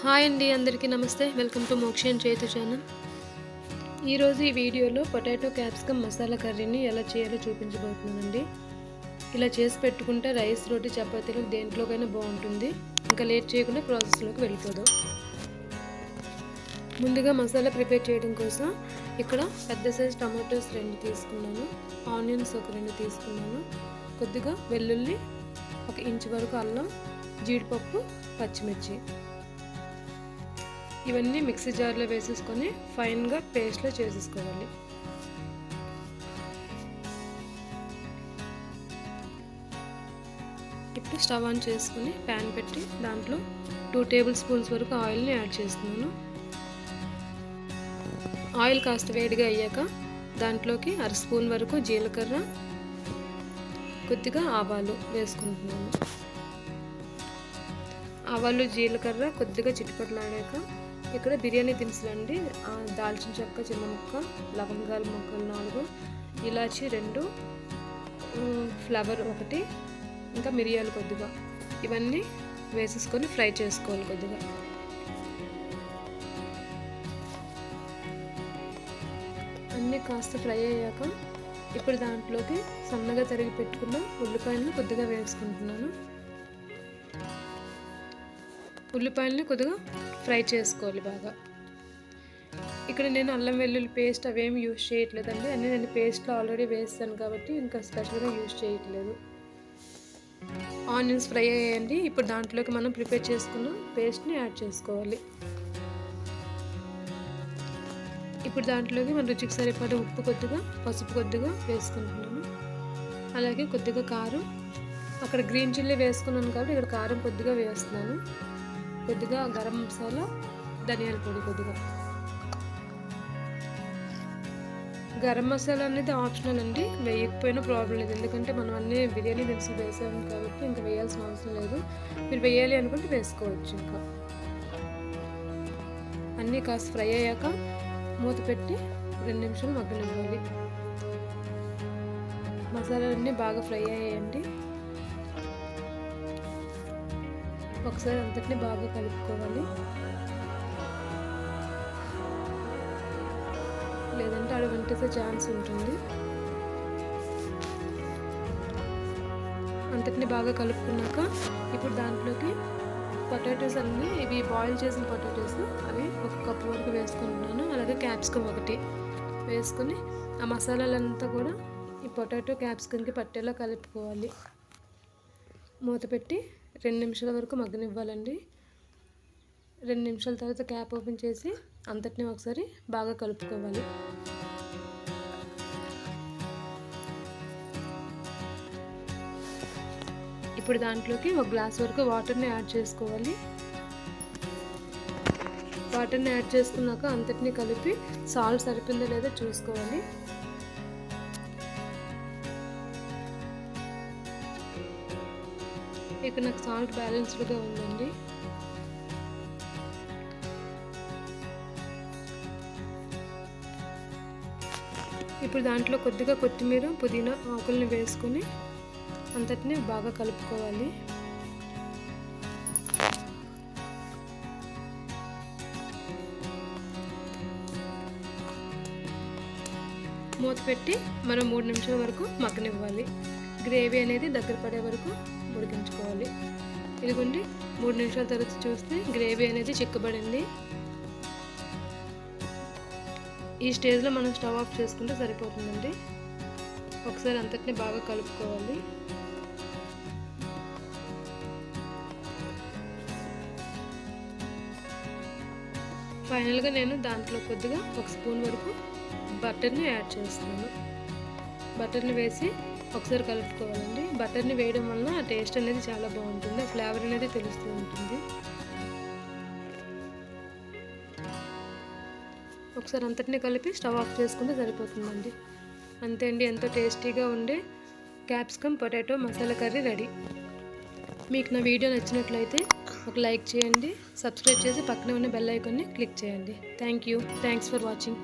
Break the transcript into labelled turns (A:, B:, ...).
A: Hi అండి అందరికీ నమస్తే. Welcome to Mokshan Chethu channel. ఈరోజు ఈ వీడియోలో పొటాటో క్యాప్సికమ్ మసాలా కర్రీని ఎలా చేయాలో చూపించబోతున్నానండి. ఇలా చేసి పెట్టుకుంటే రైస్ రోటీ చపాతీలు దేంట్లోకైనా బాగుంటుంది. ఇంకా లేట్ చేయకుండా ప్రాసెస్లోకి వెళ్ళిపోదాం. ముందుగా మసాలా ప్రిపేర్ చేయడం కోసం ఇక్కడ పెద్ద సైజ్ టమాటోస్ రెండు తీసుకున్నాను. ఆనియన్స్ ఒక రెండు తీసుకున్నాను. కొద్దిగా వెల్లుల్లి ఒక ఇంచు వరకు అల్లం జీడిపప్పు పచ్చిమిర్చి. ఇవన్నీ మిక్సీ జార్లో వేసేసుకొని ఫైన్గా పేస్ట్లో చేసేసుకోవాలి. ఇప్పుడు స్టవ్ ఆన్ చేసుకుని ప్యాన్ పెట్టి దాంట్లో టూ టేబుల్ స్పూన్స్ వరకు ఆయిల్ని యాడ్ చేస్తున్నాను. ఆయిల్ కాస్త వేడిగా అయ్యాక దాంట్లోకి అర స్పూన్ వరకు జీలకర్ర కొద్దిగా ఆవాలు వేసుకుంటున్నాను. ఆవాలు జీలకర్ర కొద్దిగా చిట్టుపట్లాడాక ఇక్కడ బిర్యానీ దినుసులు అండి దాల్చిన చెక్క చిన్న ముక్క లవంగాల ముక్కలు నాలుగు ఇలాచి రెండు ఫ్లవర్ ఒకటి ఇంకా మిరియాలు కొద్దిగా. ఇవన్నీ వేసేసుకొని ఫ్రై చేసుకోవాలి కొద్దిగా. అన్నీ కాస్త ఫ్రై అయ్యాక ఇప్పుడు దాంట్లోకి సన్నగా తరిగి పెట్టుకున్న ఉల్లిపాయలను కొద్దిగా వేసుకుంటున్నాను. ఉల్లిపాయలని కొద్దిగా ఫ్రై చేసుకోవాలి బాగా. ఇక్కడ నేను అల్లం వెల్లుల్లి పేస్ట్ అవేమి యూజ్ చేయట్లేదండి. అన్నీ నేను పేస్ట్లో ఆల్రెడీ వేస్తాను కాబట్టి ఇంకా స్పెషల్గా యూజ్ చేయట్లేదు. ఆనియన్స్ ఫ్రై అయ్యాయండి. ఇప్పుడు దాంట్లోకి మనం ప్రిపేర్ చేసుకున్న పేస్ట్ని యాడ్ చేసుకోవాలి. ఇప్పుడు దాంట్లోకి మన రుచికి సరిపడే ఉప్పు కొద్దిగా పసుపు కొద్దిగా వేసుకుంటున్నాను. అలాగే కొద్దిగా కారం. అక్కడ గ్రీన్ చిల్లీ వేసుకున్నాను కాబట్టి ఇక్కడ కారం కొద్దిగా వేస్తున్నాను. కొద్దిగా గరం మసాలా ధనియాల పొడి కొద్దిగా. గరం మసాలా అనేది ఆప్షనల్ అండి. వేయకపోయినా ప్రాబ్లం లేదు. ఎందుకంటే మనం అన్ని బిర్యానీ దినుసులు వేసాము కాబట్టి ఇంకా వేయాల్సిన అవసరం లేదు. మీరు వేయాలి అనుకుంటే వేసుకోవచ్చు ఇంకా. అన్నీ కాస్త ఫ్రై అయ్యాక మూత పెట్టి రెండు నిమిషాలు మగ్గనివ్వాలి. మసాలాలన్నీ బాగా ఫ్రై అయ్యాయండి. ఒకసారి అంతటిని బాగా కలుపుకోవాలి. లేదంటే అడుగు వంటేసే ఛాన్స్ ఉంటుంది. అంతటిని బాగా కలుపుకున్నాక ఇప్పుడు దాంట్లోకి పొటాటోస్ అన్నీ ఇవి బాయిల్ చేసిన పొటాటోస్ అవి ఒక కప్పు వరకు వేసుకుంటున్నాను అలాగే క్యాప్సికమ్ ఒకటి వేసుకొని ఆ మసాలాలంతా కూడా ఈ పొటాటో క్యాప్సికమ్కి పట్టేలా కలుపుకోవాలి. మూత పెట్టి రెండు నిమిషాల వరకు మగ్గనివ్వాలండి. రెండు నిమిషాల తర్వాత క్యాప్ ఓపెన్ చేసి అంతటినీ ఒకసారి బాగా కలుపుకోవాలి. ఇప్పుడు దాంట్లోకి ఒక గ్లాస్ వరకు వాటర్ని యాడ్ చేసుకోవాలి. వాటర్ని యాడ్ చేసుకున్నాక అంతటినీ కలిపి సాల్ట్ సరిపోయిందో లేదో చూసుకోవాలి. ఇక్కడ నాకు సాల్ట్ బ్యాలెన్స్డ్గా ఉందండి. ఇప్పుడు దాంట్లో కొద్దిగా కొత్తిమీర పుదీనా ఆకుల్ని వేసుకొని అంతటిని బాగా కలుపుకోవాలి. మూత పెట్టి మనం మూడు నిమిషాల వరకు మగ్గనివ్వాలి. గ్రేవీ అనేది దగ్గర పడే వరకు ఉడికించుకోవాలి. ఇదిగోండి మూడు నిమిషాల తర్వాత చూస్తే గ్రేవీ అనేది చిక్కబడింది. ఈ స్టేజ్లో మనం స్టవ్ ఆఫ్ చేసుకుంటే సరిపోతుందండి. ఒకసారి అంతటిని బాగా కలుపుకోవాలి. ఫైనల్గా నేను దాంట్లో కొద్దిగా ఒక స్పూన్ వరకు బటర్ని యాడ్ చేస్తున్నాను. బటర్ని వేసి ఒకసారి కలుపుకోవాలండి. బటర్ని వేయడం వలన ఆ టేస్ట్ అనేది చాలా బాగుంటుంది. ఆ ఫ్లేవర్ అనేది తెలుస్తూ ఉంటుంది. ఒకసారి అంతటిని కలిపి స్టవ్ ఆఫ్ చేసుకుంటే సరిపోతుందండి. అంతే అండి ఎంతో టేస్టీగా ఉండే capsicum potato masala curry ready. మీకు నా వీడియో నచ్చినట్లయితే ఒక లైక్ చేయండి. సబ్స్క్రైబ్ చేసి పక్కనే ఉన్న బెల్ ఐకాన్ని క్లిక్ చేయండి. Thank you. Thanks for watching.